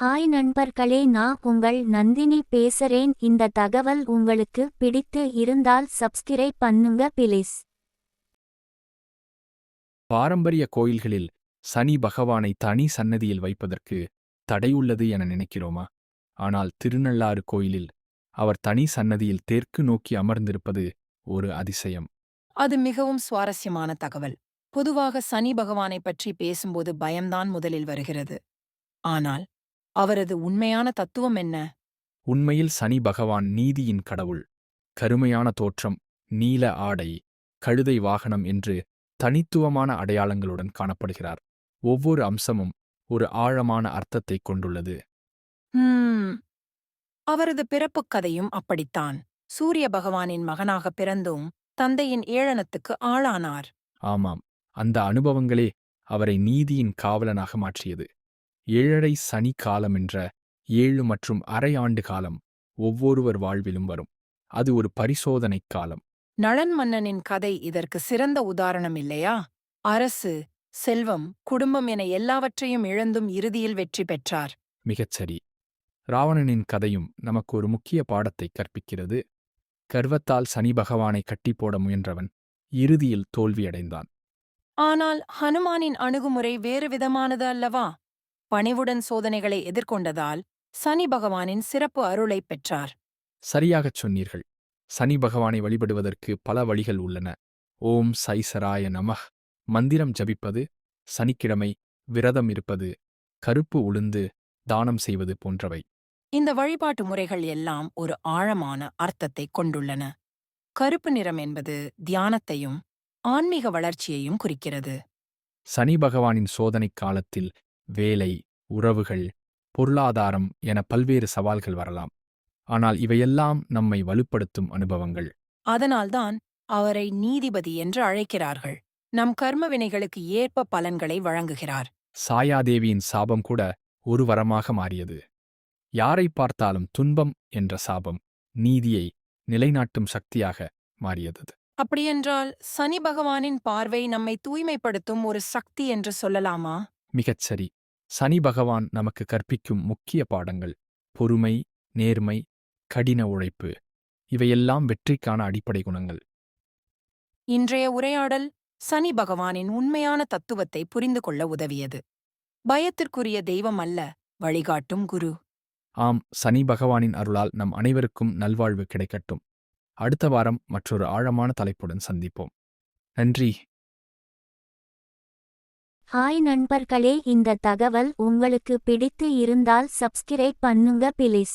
Hi நண்பர்களே நான் உங்கள் நந்தினி பேசுறேன். இந்த தகவல் உங்களுக்கு பிடித்து இருந்தால் சப்ஸ்கிரைப் பண்ணுங்க பிளீஸ் பாரம்பரிய கோயில்களில் சனி பகவானை தனி சன்னதியில் வைப்பதற்கு தடையுள்ளது என நினைக்கிறோமா? ஆனால் திருநள்ளாறு கோயிலில் அவர் தனி சன்னதியில் தெற்கு நோக்கி அமர்ந்திருப்பது ஒரு அதிசயம். அது மிகவும் சுவாரஸ்யமான தகவல். பொதுவாக சனி பகவானை பற்றி பேசும்போது பயம்தான் முதலில் வருகிறது. ஆனால் அவரது உண்மையான தத்துவம் என்ன? உண்மையில் சனி பகவான் நீதியின் கடவுள். கருமையான தோற்றம் நீல ஆடை கழுதை வாகனம் என்று தனித்துவமான அடையாளங்களுடன் காணப்படுகிறார். ஒவ்வொரு அம்சமும் ஒரு ஆழமான அர்த்தத்தைக் கொண்டுள்ளது. அவரது பிறப்புக் கதையும் அப்படித்தான். சூரிய பகவானின் மகனாக பிறந்தும் தந்தையின் ஏளனத்துக்கு ஆளானார். ஆமாம். அந்த அனுபவங்களே அவரை நீதியின் காவலனாக மாற்றியது. ஏழரை சனி காலம் என்ற ஏழு மற்றும் அரை ஆண்டு காலம் ஒவ்வொருவர் வாழ்விலும் வரும். அது ஒரு பரிசோதனைக் காலம். நளன் மன்னனின் கதை இதற்கு சிறந்த உதாரணம் இல்லையா? அரசு செல்வம் குடும்பம் என எல்லாவற்றையும் இழந்தும் இறுதியில் வெற்றி பெற்றார். மிகச்சரி ராவணனின் கதையும் நமக்கு ஒரு முக்கிய பாடத்தை கற்பிக்கிறது. கர்வத்தால் சனி பகவானை கட்டிப்போட முயன்றவன் இறுதியில் தோல்வியடைந்தான். ஆனால் ஹனுமானின் அணுகுமுறை வேறு விதமானது அல்லவா? பணிவுடன் சோதனைகளை எதிர்கொண்டதால் சனி பகவானின் சிறப்பு அருளைப் பெற்றார். சரியாகச் சொன்னீர்கள். சனி பகவானை வழிபடுவதற்கு பல வழிகள் உள்ளன. ஓம் சைசராய நமஹ். மந்திரம் ஜபிப்பது சனிக்கிழமை விரதம் இருப்பது கருப்பு உளுந்து தானம் செய்வது போன்றவை. இந்த வழிபாட்டு முறைகள் எல்லாம் ஒரு ஆழமான அர்த்தத்தை கொண்டுள்ளன. கருப்பு நிறம் என்பது தியானத்தையும் ஆன்மீக வளர்ச்சியையும் குறிக்கிறது. சனி பகவானின் சோதனைக் காலத்தில் வேலை உறவுகள் பொருளாதாரம் என பல்வேறு சவால்கள் வரலாம். ஆனால் இவையெல்லாம் நம்மை வலுப்படுத்தும் அனுபவங்கள். அதனால்தான் அவரை நீதிபதி என்று அழைக்கிறார்கள். நம் கர்ம வினைகளுக்கு ஏற்ப பலன்களை வழங்குகிறார். சாயாதேவியின் சாபம் கூட ஒரு வரமாக மாறியது. யாரை பார்த்தாலும் துன்பம் என்ற சாபம் நீதியை நிலைநாட்டும் சக்தியாக மாறியது. அப்படியென்றால் சனி பகவானின் பார்வை நம்மை தூய்மைப்படுத்தும் ஒரு சக்தி என்று சொல்லலாமா? மிகச் சரி சனி பகவான் நமக்கு கற்பிக்கும் முக்கிய பாடங்கள் பொறுமை நேர்மை கடின உழைப்பு இவையெல்லாம் வெற்றிக்கான அடிப்படை குணங்கள். இன்றைய உரையாடல் சனி பகவானின் உண்மையான தத்துவத்தை புரிந்து கொள்ள உதவியது. பயத்திற்குரிய தெய்வம் அல்ல வழிகாட்டும் குரு. ஆம் சனி பகவானின் அருளால் நம் அனைவருக்கும் நல்வாழ்வு கிடைக்கட்டும். அடுத்த வாரம் மற்றொரு ஆழமான தலைப்புடன் சந்திப்போம். நன்றி. ஹாய் நண்பர்களே இந்த தகவல் உங்களுக்கு பிடித்து இருந்தால் சப்ஸ்கிரைப் பண்ணுங்க பிளீஸ்